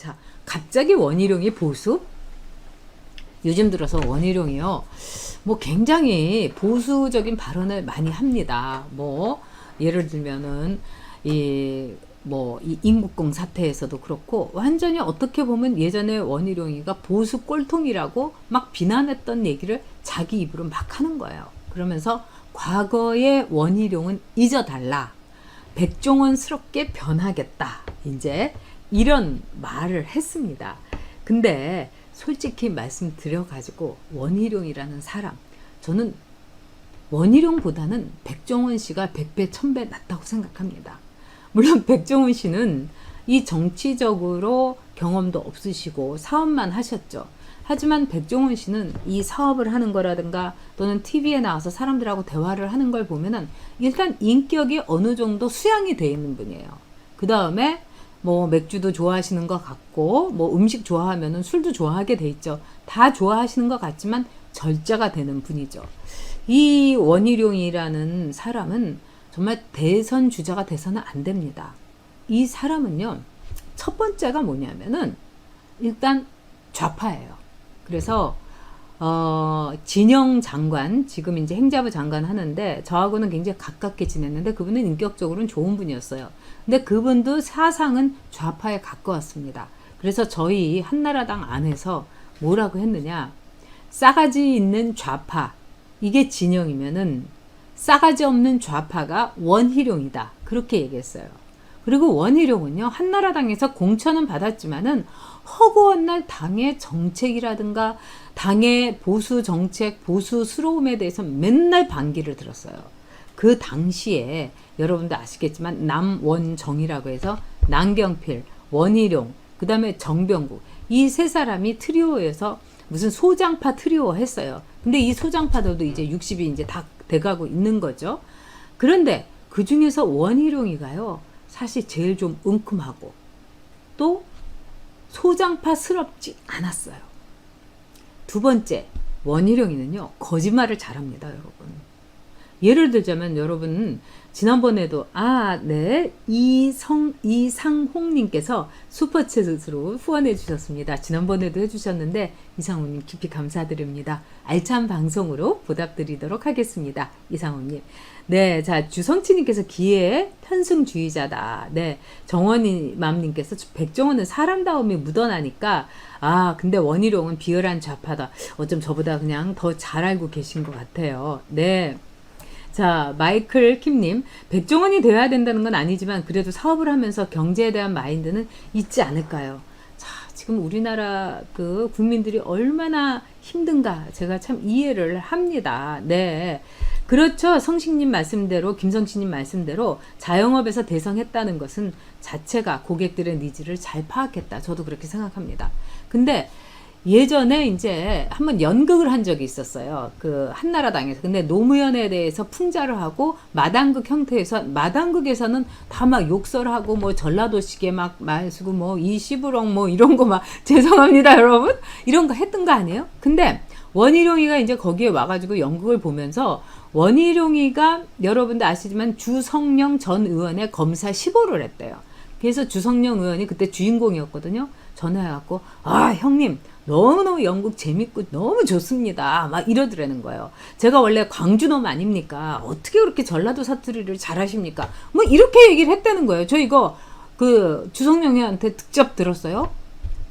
자, 갑자기 원희룡이 보수? 요즘 들어서 원희룡이요. 뭐 굉장히 보수적인 발언을 많이 합니다. 뭐 예를 들면은 이 뭐이 임국공 사태에서도 그렇고 완전히 어떻게 보면 예전에 원희룡이가 보수 꼴통이라고 막 비난했던 얘기를 자기 입으로 막 하는 거예요. 그러면서 과거의 원희룡은 잊어달라. 백종원스럽게 변하겠다. 이제 이런 말을 했습니다. 근데 솔직히 말씀드려가지고 원희룡이라는 사람 저는 원희룡보다는 백종원 씨가 100배, 1000배 낫다고 생각합니다. 물론 백종원 씨는 이 정치적으로 경험도 없으시고 사업만 하셨죠. 하지만 백종원 씨는 이 사업을 하는 거라든가 또는 TV에 나와서 사람들하고 대화를 하는 걸 보면은 일단 인격이 어느 정도 수양이 돼 있는 분이에요. 그 다음에 뭐 맥주도 좋아하시는 것 같고 뭐 음식 좋아하면은 술도 좋아하게 돼 있죠. 다 좋아하시는 것 같지만 절제가 되는 분이죠. 이 원희룡이라는 사람은 정말 대선 주자가 돼서는 안 됩니다. 이 사람은요, 첫 번째가 뭐냐면은 일단 좌파예요. 그래서 어, 진영 장관, 지금 이제 행자부 장관 하는데 저하고는 굉장히 가깝게 지냈는데 그분은 인격적으로는 좋은 분이었어요. 근데 그분도 사상은 좌파에 가까웠습니다. 그래서 저희 한나라당 안에서 뭐라고 했느냐. 싸가지 있는 좌파, 이게 진영이면은 싸가지 없는 좌파가 원희룡이다. 그렇게 얘기했어요. 그리고 원희룡은요, 한나라당에서 공천은 받았지만은 허구한 날 당의 정책이라든가 당의 보수 정책, 보수스러움에 대해서 맨날 반기를 들었어요. 그 당시에 여러분도 아시겠지만 남원정이라고 해서 남경필, 원희룡, 그 다음에 정병국 이 세 사람이 트리오에서 무슨 소장파 트리오 했어요. 근데 이 소장파들도 이제 60이 이제 다 돼가고 있는 거죠. 그런데 그 중에서 원희룡이가요, 사실 제일 좀 은큼하고 또 소장파스럽지 않았어요. 두 번째, 원희룡이는요, 거짓말을 잘합니다, 여러분. 예를 들자면 여러분 지난번에도 아, 네. 이 성 이상홍 님께서 슈퍼챗으로 후원해 주셨습니다. 지난번에도 해 주셨는데 이상홍 님 깊이 감사드립니다. 알찬 방송으로 보답드리도록 하겠습니다. 이상홍 님. 네, 자, 주성치 님께서 기회 편승주의자다. 네. 정원이 맘 님께서 백종원은 사람다움이 묻어나니까 아, 근데 원희룡은 비열한 좌파다. 어쩜 저보다 그냥 더 잘 알고 계신 것 같아요. 네. 자, 마이클 킴님. 백종원이 되어야 된다는 건 아니지만 그래도 사업을 하면서 경제에 대한 마인드는 있지 않을까요? 자, 지금 우리나라 그 국민들이 얼마나 힘든가 제가 참 이해를 합니다. 네. 그렇죠. 성식님 말씀대로, 김성식님 말씀대로 자영업에서 대성했다는 것은 자체가 고객들의 니즈를 잘 파악했다. 저도 그렇게 생각합니다. 근데 예전에 이제 한번 연극을 한 적이 있었어요. 그 한나라당에서. 근데 노무현에 대해서 풍자를 하고 마당극 형태에서 마당극에서는 다 막 욕설하고 뭐 전라도식에 막 말쓰고 뭐 이시부렁 뭐 이런 거 막 죄송합니다 여러분 이런 거 했던 거 아니에요? 근데 원희룡이가 이제 거기에 와가지고 연극을 보면서 원희룡이가 여러분도 아시지만 주성령 전 의원의 검사 15를 했대요. 그래서 주성령 의원이 그때 주인공이었거든요. 전화해갖고 아 형님 너무너무 연극 재밌고 너무 좋습니다. 막 이러더라는 거예요. 제가 원래 광주놈 아닙니까? 어떻게 그렇게 전라도 사투리를 잘하십니까? 뭐 이렇게 얘기를 했다는 거예요. 저 이거 그 주성영이한테 직접 들었어요.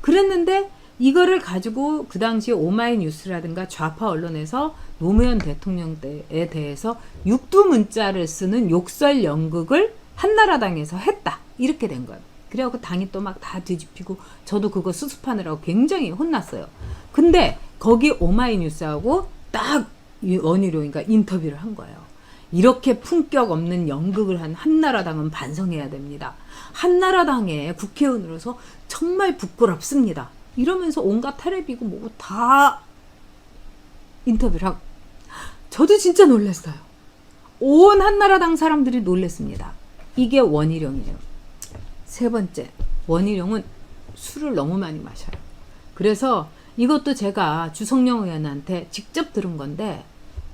그랬는데 이거를 가지고 그 당시 오마이뉴스라든가 좌파 언론에서 노무현 대통령에 대해서 육두 문자를 쓰는 욕설 연극을 한나라당에서 했다. 이렇게 된 거예요. 그래갖고 당이 또 막 다 뒤집히고 저도 그거 수습하느라고 굉장히 혼났어요. 근데 거기 오마이뉴스하고 딱 원희룡이가 인터뷰를 한 거예요. 이렇게 품격 없는 연극을 한 한나라당은 반성해야 됩니다. 한나라당의 국회의원으로서 정말 부끄럽습니다. 이러면서 온갖 테레비고 뭐고 다 인터뷰를 하고 저도 진짜 놀랐어요. 온 한나라당 사람들이 놀랬습니다. 이게 원희룡이에요. 세 번째, 원희룡은 술을 너무 많이 마셔요. 그래서 이것도 제가 주성영 의원한테 직접 들은 건데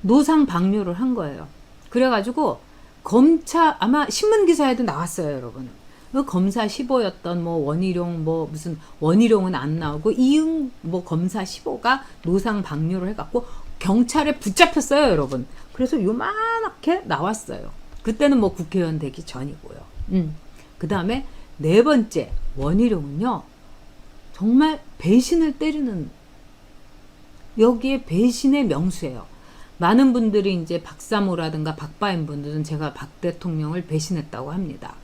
노상 방류를 한 거예요. 그래가지고 검찰 아마 신문 기사에도 나왔어요, 여러분. 그 검사 15였던 뭐 원희룡 뭐 무슨 원희룡은 안 나오고 이응 뭐 검사 15가 노상 방류를 해갖고 경찰에 붙잡혔어요, 여러분. 그래서 요만하게 나왔어요. 그때는 뭐 국회의원 되기 전이고요. 음. 그 다음에 네 번째 원희룡은요 정말 배신을 때리는 여기에 배신의 명수예요. 많은 분들이 이제 박사모라든가 박바인 분들은 제가 박 대통령을 배신했다고 합니다.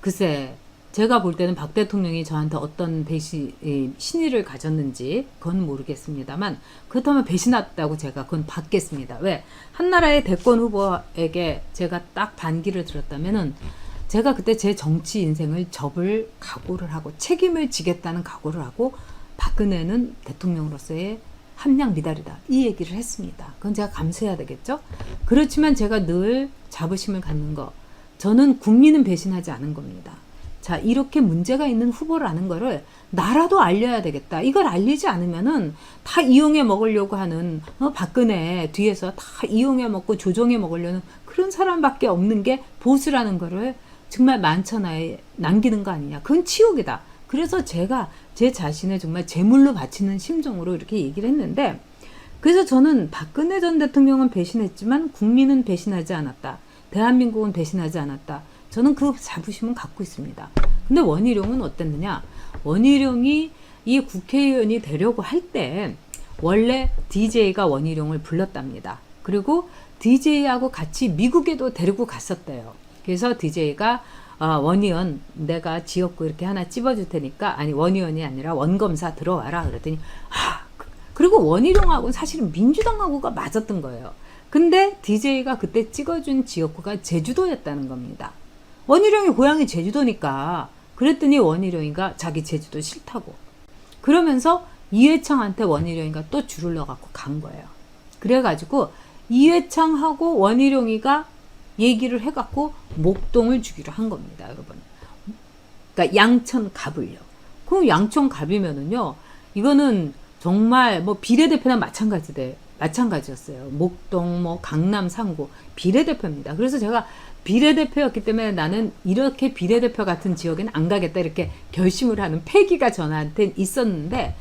글쎄, 제가 볼 때는 박 대통령이 저한테 어떤 배신, 이, 신의를 가졌는지 그건 모르겠습니다만 그렇다면 배신했다고 제가 그건 받겠습니다. 왜? 한나라의 대권 후보에게 제가 딱 반기를 들었다면은 제가 그때 제 정치 인생을 접을 각오를 하고 책임을 지겠다는 각오를 하고 박근혜는 대통령으로서의 함량 미달이다. 이 얘기를 했습니다. 그건 제가 감수해야 되겠죠? 그렇지만 제가 늘 자부심을 갖는 거. 저는 국민은 배신하지 않은 겁니다. 자, 이렇게 문제가 있는 후보라는 거를 나라도 알려야 되겠다. 이걸 알리지 않으면은 다 이용해 먹으려고 하는 어, 박근혜 뒤에서 다 이용해 먹고 조종해 먹으려는 그런 사람밖에 없는 게 보수라는 거를 정말 만천하에 남기는 거 아니냐. 그건 치욕이다. 그래서 제가 제 자신을 정말 제물로 바치는 심정으로 이렇게 얘기를 했는데 그래서 저는 박근혜 전 대통령은 배신했지만 국민은 배신하지 않았다. 대한민국은 배신하지 않았다. 저는 그 자부심은 갖고 있습니다. 근데 원희룡은 어땠느냐? 원희룡이 이 국회의원이 되려고 할 때 원래 DJ가 원희룡을 불렀답니다. 그리고 DJ하고 같이 미국에도 데리고 갔었대요. 그래서 DJ가 아, 원의원 내가 지역구 이렇게 하나 찝어줄 테니까 아니 원의원이 아니라 원검사 들어와라 그랬더니 아 그- 그리고 원희룡하고는 사실은 민주당하고가 맞았던 거예요. 근데 DJ가 그때 찍어준 지역구가 제주도였다는 겁니다. 원희룡이 고향이 제주도니까 그랬더니 원희룡이가 자기 제주도 싫다고 그러면서 이회창한테 원희룡이가 또 줄을 넣어갖고 간 거예요. 그래가지고 이회창하고 원희룡이가 얘기를 해갖고 목동을 주기로 한 겁니다, 여러분. 그러니까 양천 갑을요. 그럼 양천 갑이면은요, 이거는 정말 뭐 비례대표나 마찬가지대 마찬가지였어요. 목동, 뭐 강남, 상구 비례대표입니다. 그래서 제가 비례대표였기 때문에 나는 이렇게 비례대표 같은 지역에는 안 가겠다 이렇게 결심을 하는 패기가 저한테 있었는데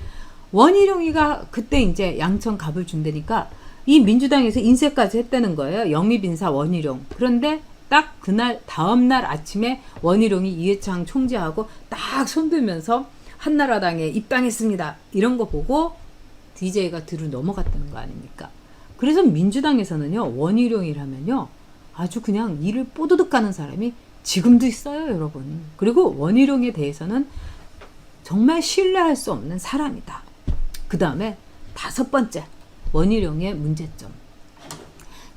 원희룡이가 그때 이제 양천 갑을 준다니까 이 민주당에서 인쇄까지 했다는 거예요. 영입 인사 원희룡. 그런데 딱 그날 다음날 아침에 원희룡이 이해창 총재하고 딱 손들면서 한나라당에 입당했습니다. 이런 거 보고 DJ가 뒤로 넘어갔다는 거 아닙니까? 그래서 민주당에서는요, 원희룡이라면요, 아주 그냥 이를 뽀드득 가는 사람이 지금도 있어요, 여러분. 그리고 원희룡에 대해서는 정말 신뢰할 수 없는 사람이다. 그 다음에 다섯 번째, 원희룡의 문제점.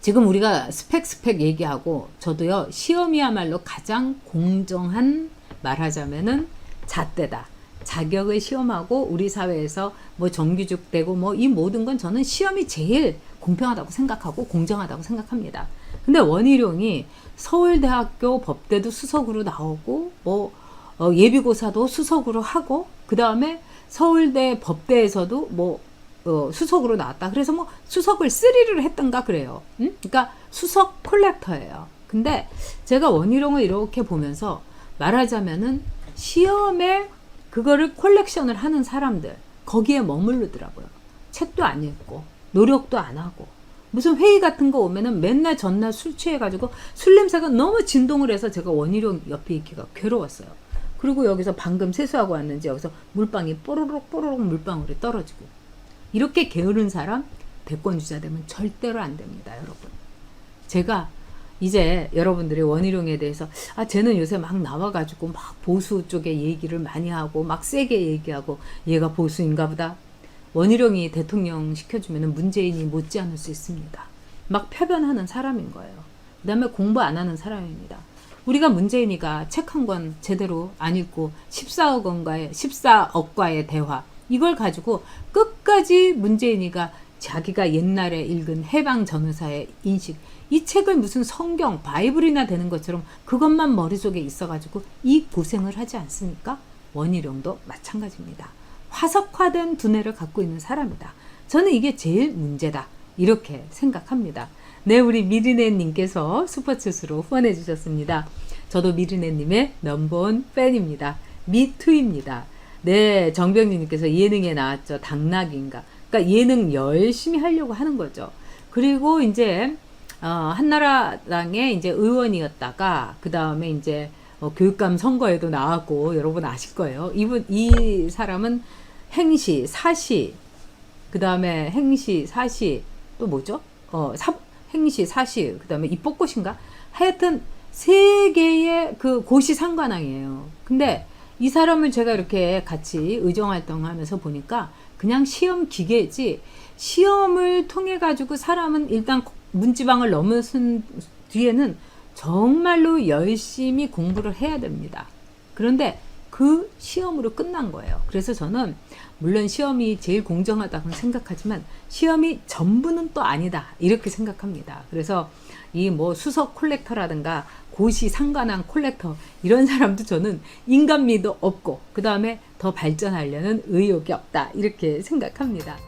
지금 우리가 스펙 스펙 얘기하고 저도요 시험이야말로 가장 공정한 말하자면은 잣대다. 자격을 시험하고 우리 사회에서 뭐 정규직 되고 뭐 이 모든 건 저는 시험이 제일 공평하다고 생각하고 공정하다고 생각합니다. 근데 원희룡이 서울대학교 법대도 수석으로 나오고 뭐 어, 예비고사도 수석으로 하고 그 다음에 서울대 법대에서도 뭐 어, 수석으로 나왔다. 그래서 뭐 수석을 쓰리를 했던가 그래요. 응? 그러니까 수석 콜렉터예요. 근데 제가 원희룡을 이렇게 보면서 말하자면은 시험에 그거를 콜렉션을 하는 사람들 거기에 머무르더라고요. 책도 안 읽고 노력도 안 하고 무슨 회의 같은 거 오면은 맨날 전날 술 취해가지고 술 냄새가 너무 진동을 해서 제가 원희룡 옆에 있기가 괴로웠어요. 그리고 여기서 방금 세수하고 왔는지 여기서 물방이 뽀로록 뽀로록 물방울이 떨어지고 이렇게 게으른 사람 대권 주자 되면 절대로 안 됩니다, 여러분. 제가 이제 여러분들이 원희룡에 대해서 아 쟤는 요새 막 나와가지고 막 보수 쪽에 얘기를 많이 하고 막 세게 얘기하고 얘가 보수인가 보다. 원희룡이 대통령 시켜주면 문재인이 못지않을 수 있습니다. 막 표변하는 사람인 거예요. 그 다음에 공부 안 하는 사람입니다. 우리가 문재인이가 책 한 권 제대로 안 읽고 14억 원과의 14억과의 대화 이걸 가지고 끝까지 문재인이가 자기가 옛날에 읽은 해방 전후사의 인식 이 책을 무슨 성경 바이블이나 되는 것처럼 그것만 머릿속에 있어가지고 이 고생을 하지 않습니까? 원희룡도 마찬가지입니다. 화석화된 두뇌를 갖고 있는 사람이다. 저는 이게 제일 문제다. 이렇게 생각합니다. 네, 우리 미리네님께서 슈퍼챗으로 후원해 주셨습니다. 저도 미리네님의 넘버원 팬입니다. 미투입니다. 네, 정병진님께서 예능에 나왔죠. 당나귀인가. 그러니까 예능 열심히 하려고 하는 거죠. 그리고 이제 어, 한나라당의 이제 의원이었다가 그 다음에 이제 어, 교육감 선거에도 나왔고 여러분 아실 거예요. 이분 이 사람은 행시, 사시, 그 다음에 행시, 사시 또 뭐죠? 어, 사, 행시, 사시, 그 다음에 입법고시인가? 하여튼 세 개의 그 고시 상관왕이에요. 근데 이 사람을 제가 이렇게 같이 의정 활동 하면서 보니까 그냥 시험 기계지 시험을 통해 가지고 사람은 일단 문지방을 넘어선 뒤에는 정말로 열심히 공부를 해야 됩니다. 그런데 그 시험으로 끝난 거예요. 그래서 저는 물론 시험이 제일 공정하다고 생각하지만 시험이 전부는 또 아니다. 이렇게 생각합니다. 그래서 이 뭐 수석 콜렉터라든가 고시 상관한 콜렉터 이런 사람도 저는 인간미도 없고 그 다음에 더 발전하려는 의욕이 없다. 이렇게 생각합니다.